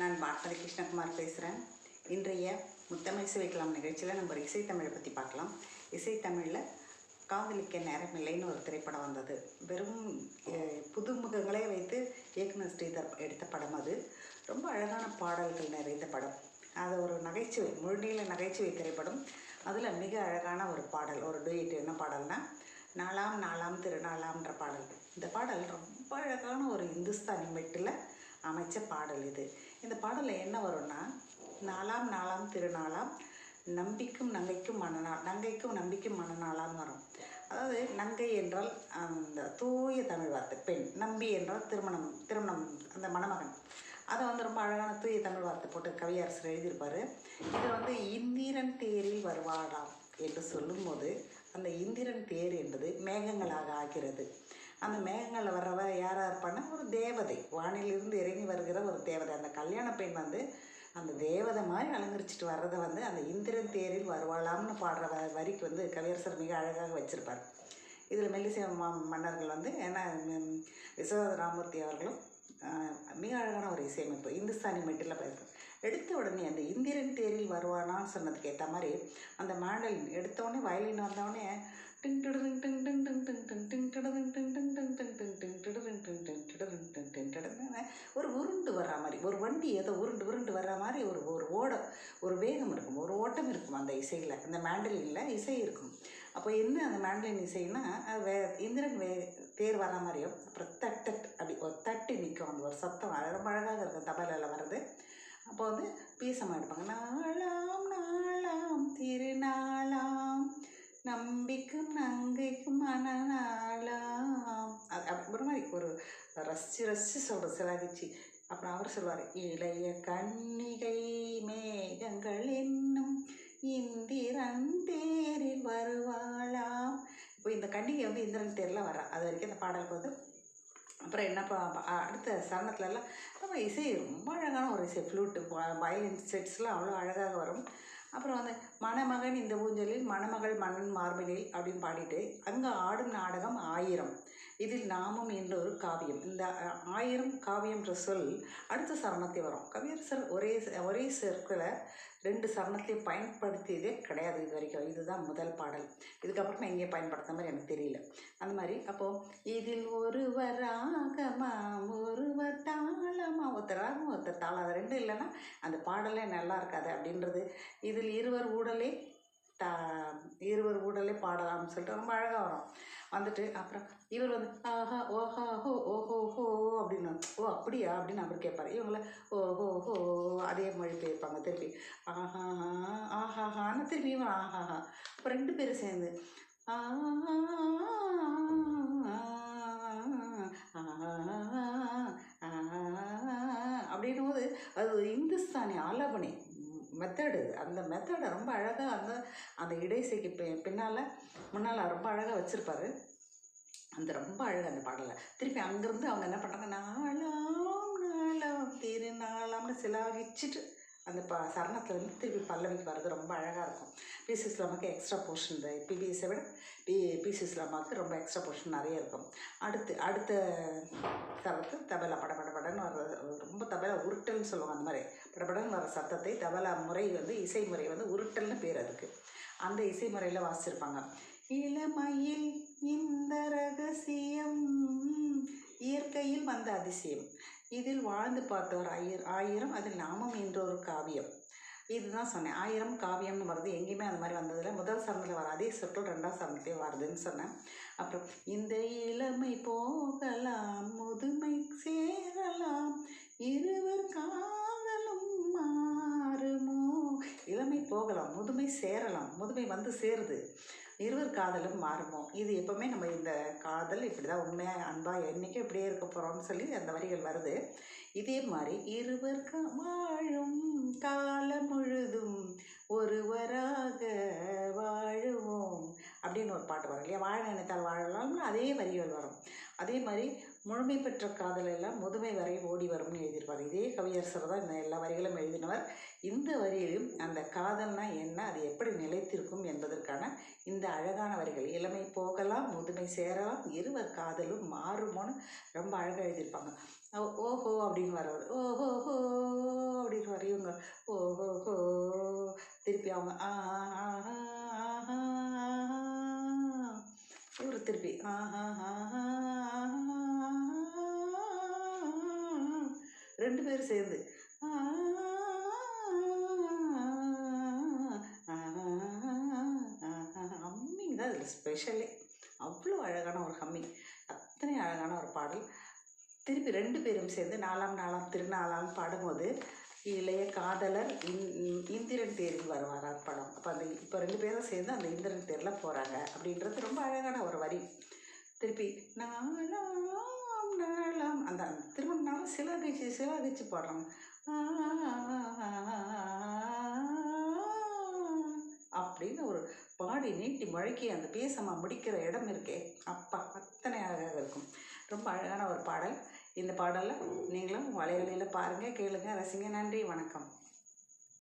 நான் பாரதி கிருஷ்ணகுமார் பேசுகிறேன் இன்றைய முத்தமிழ் வைக்கலாம் நிகழ்ச்சியில் நம்ம ஒரு இசைத்தமிழை பற்றி பார்க்கலாம். இசைத்தமிழில் காதலிக்க நேரமில்லைன்னு ஒரு திரைப்படம் வந்தது. வெறும் புதுமுகங்களே வைத்து இயக்குனர் ஸ்ரீதர் எடுத்த படம் அது. ரொம்ப அழகான பாடல்கள் நிறைந்த படம். அது ஒரு நகைச்சுவை முழுநீள நகைச்சுவை திரைப்படம். அதில் மிக அழகான ஒரு பாடல் ஒரு டூயட் என்ன பாடல்னா நாலாம் நாலாம் திருநாளாம்ன்ற பாடல். இந்த பாடல் ரொம்ப அழகான ஒரு இந்துஸ்தானி மெட்டில் அமைச்ச பாடல் இது. இந்த பாடலில் என்ன வரும்னா நாலாம் நாலாம் திருநாளாம் நம்பிக்கும் நங்கைக்கும் மனநாள் நங்கைக்கும் நம்பிக்கும் மனநாளாம் வரும். அதாவது நங்கை என்றால் அந்த தூய தமிழ் வார்த்தை பெண். நம்பி என்றால் திருமணம் திருமணம் அந்த மணமகன். அதை வந்து ரொம்ப அழகான தூய தமிழ் வார்த்தை போட்டு கவியரசர் எழுதியிருப்பார். இதை வந்து இந்திரன் தேரில் வருவாடாம் என்று சொல்லும்போது அந்த இந்திரன் தேர் என்பது மேகங்களாக ஆகிறது. அந்த மேகங்களில் வர்றவ யாராக இருப்பான்னா ஒரு தேவதை. வானிலிருந்து இறங்கி வருகிற ஒரு தேவதை. அந்த கல்யாண பெண் வந்து அந்த தேவதை மாதிரி அலங்கரிச்சிட்டு வர்றதை வந்து அந்த இந்திரன் தேரில் வருவாளாம்னு பாடுற வ வரிக்கு வந்து கவியரசர் மிக அழகாக வச்சுருப்பார். இதில் மெல்லிசை மா மன்னர்கள் வந்து ஏன்னா விஸ்வநாத ராமூர்த்தி அவர்களும் மிக அழகான ஒரு இசையமைப்பு. இந்துஸ்தானி மெட்டில் பேசுகிறோம் எடுத்த உடனே அந்த இந்திரன் தேரில் வருவானான்னு சொன்னதுக்கு ஏற்ற மாதிரி அந்த மேண்டலின் எடுத்தோடனே வயலின் வந்தவொடனே டிங் டிடுங் டிங் டிங் டிங் டிங் டிங் டிங் டிடுங் டிங் டிங் டிங் டிங் டிங் டிங் டிடுங் டிங் டிங் டிடுங் டிங் டிங் டிடுங்னு ஒரு உருண்டு வர்ற மாதிரி ஒரு வண்டி ஏதோ உருண்டு உருண்டு வர்ற மாதிரி ஒரு ஒரு ஓடம் ஒரு வேகம் இருக்கும் ஒரு ஓட்டம் இருக்கும் அந்த இசையில் அந்த மேண்டலினில் இசை இருக்கும் அப்போ என்ன அந்த மேண்டலின் இசைன்னா வே இந்திரன் வே தேர் வர மாதிரியும் அப்புறம் தட்டட் அப்படி ஒரு தட்டி நிற்கும் அந்த ஒரு சத்தம் ரொம்ப அழகாக இருக்கும் தபாலில் வர்றது அப்போ வந்து பீசமாக எடுப்பாங்க. நாளாம் நாளாம் திருநாளாம். நம்பிக்கும் நங்கைக்கும் மனநாளாம். அது அப்படி ஒரு மாதிரி ஒரு ரசித்து ரசித்து சொல்கிற சிலாகிச்சு. அப்புறம் அவர் சொல்வார் இளைய கன்னிகை மேகங்கள் என்னும் இந்திரன் தேரில் வருவாளாம். இப்போ இந்த கன்னிகை வந்து இந்திரன் தேரில் வரா அது வரைக்கும் இந்த பாடலுக்கு வந்து அப்புறம் என்ன அடுத்த சரணத்துலலாம் நம்ம இசை ரொம்ப அழகான ஒரு இசை ஃப்ளூட்டு வயலின் செட்ஸ்லாம் அவ்வளோ அழகாக வரும். அப்புறம் வந்து மணமகன் இந்த ஊஞ்சலில் மணமகள் மன்னன் மார்பினில் அப்படின்னு பாடிட்டு அங்கே ஆடும் நாடகம் ஆயிரம். இதில் நாமும் என்ற ஒரு காவியம். இந்த ஆயிரம் காவியம்ன்ற சொல் அடுத்த சரணத்தை வரும். கவியரசர் ஒரே ச- ஒரே சொற்களை ரெண்டு சரணத்தையும் பயன்படுத்தியதே கிடையாது இது வரைக்கும். இதுதான் முதல் பாடல். இதுக்கப்புறம் நான் இங்கே பயன்படுத்த மாதிரி எனக்கு தெரியல. அந்த மாதிரி. அப்போது இதில் ஒருவர் ராகமாம் ஒருவர் தாளமா ஒருத்தர் ராகம் ஒருத்தர் தாளம் அது ரெண்டும் இல்லைன்னா அந்த பாடலே நல்லா இருக்காது அப்படின்றது. இதில் இருவர் ஊடலே தா இருவர் ஊடலே பாடலாம்னு சொல்லிட்டு ரொம்ப அழகாக வரும். வந்துட்டு அப்புறம் இவர் வந்து ஆஹா ஓஹா ஹோ ஓஹோ ஹோ அப்படின்னு ஓ அப்படியா அப்படின்னு அவர் கேட்பார் இவங்கள ஓஹோ ஹோ அதே மொழி பெயர்ப்பாங்க திருப்பி ஆஹா ஆஹா ஹான்னு திருப்பி இவன் ஆஹா ஹா அப்போ ரெண்டு பேரும் சேர்ந்து அப்படின்னும் போது அது ஒரு இந்துஸ்தானி ஆலாபனை மெத்தடு அந்த மெத்தடை ரொம்ப அழகாக அந்த அந்த இடைசைக்கு பின்னால் முன்னால் ரொம்ப அழகாக வச்சுருப்பாரு. அந்த ரொம்ப அழகாக அந்த பாடலை திருப்பி அங்கேருந்து அவங்க என்ன பண்ணுறாங்க நாளாம் நாளாம் திருநாளாம்னு சிலாகிச்சுட்டு அந்த ப சரணத்தில் வந்து திருப்பி பல்லவிக்கு வர்றது ரொம்ப அழகாக இருக்கும். பிசி இஸ்லாமாக்கு எக்ஸ்ட்ரா போர்ஷன் இந்த பிபிஎஸை விட பி பிசி இஸ்லாமாக்கு ரொம்ப எக்ஸ்ட்ரா போர்ஷன் நிறைய இருக்கும். அடுத்து அடுத்த தவிர்த்து தபலா படபடபடன்னு வர்றது ரொம்ப தபலா உருட்டல்னு சொல்லுவாங்க அந்த மாதிரி. படபடன்னு சத்தத்தை தபலா முறை வந்து இசை முறை வந்து உருட்டல்னு பேர் அதுக்கு. அந்த இசை முறையில் வாசிச்சிருப்பாங்க. இளமையில் இந்த ரகசியம் இயற்கையில் வந்த அதிசயம். இதில் வாழ்ந்து பார்த்தவர் ஆயிரம் ஆயிரம் அதில் நாமம் என்ற ஒரு காவியம். இதுதான் சொன்னேன். ஆயிரம் காவியம்னு வருது. எங்கேயுமே அந்த மாதிரி வந்ததில்லை. முதல் சரணத்தில் வர அதே சொற்கள் ரெண்டாம் சரணத்திலே வருதுன்னு சொன்னேன். அப்புறம் இந்த இளமை போகலாம் முதுமை சேரலாம் இருவர் கா இளமை போகலாம் முதுமை சேரலாம் முதுமை வந்து சேருது. இருவர் காதலும் மாறுமோ? இது எப்பவுமே நம்ம இந்த காதல் இப்படி தான் உண்மையாக அன்பாக என்றைக்கும் இப்படியே இருக்க போகிறோம்னு சொல்லி அந்த வரிகள் வருது. இதே மாதிரி இருவர் வாழும் காலம் முழுதும் ஒருவராக வாழுவோம் அப்படின்னு ஒரு பாட்டு வரும் இல்லையா? வாழ நினைத்தால் வாழலாம்னு அதே வரிகள் வரும். அதே மாதிரி முழுமை பெற்ற காதல் எல்லாம் முதுமை வரை ஓடி வரும்னு எழுதியிருப்பார் இதே கவியரசர் தான் இந்த எல்லா வரிகளும் எழுதினவர் இந்த வரியிலும் அந்த காதல்னா என்ன அது எப்படி நிலைத்திருக்கும் என்பதற்கான இந்த அழகான வரிகள் இளமை போகலாம் முதுமை சேரலாம் இருவர் காதலும் மாறுமோன்னு ரொம்ப அழகாக எழுதியிருப்பாங்க ஓ- ஓஹோ அப்படின்னு வரவர் ஓஹோ ஹோ ஓஹோ ஹோ திருப்பி அவங்க ஆ ஆ, ஆ, திருப்பி ஆஹா ஆஹா ரெண்டு பேரும் சேர்ந்து ஹம்மிங் தான் இதில் ஸ்பெஷலே அவ்வளோ அழகான ஒரு ஹம்மிங் அத்தனை அழகான ஒரு பாடல் திருப்பி ரெண்டு பேரும் சேர்ந்து நாலாம் நாளாம் திருநாளாம் பாடும்போது இளைய காதலர் இந் இந்- இந்திரன் தேரில் வருவாராம் படம் அப்போ அந்த இப்போ ரெண்டு பேரும் சேர்ந்து அந்த இந்திரன் தேரில் போகிறாங்க அப்படின்றது ரொம்ப அழகான ஒரு வரி திருப்பி நாலாம் திருமணம் அந்த திரும்ப நாளும் சிலாகிச்சு சிலாகிச்சு பாடுறாங்க. அப்படின்னு ஒரு பாடி நீட்டி முழக்கி அந்த பேசமாக முடிக்கிற இடம் இருக்கே. அப்பா அத்தனை அழகாக இருக்கும். ரொம்ப அழகான ஒரு பாடல். இந்த பாடலை நீங்களும் வலைவலையில் பாருங்கள் கேளுங்க. ரசிங்க நன்றி வணக்கம்.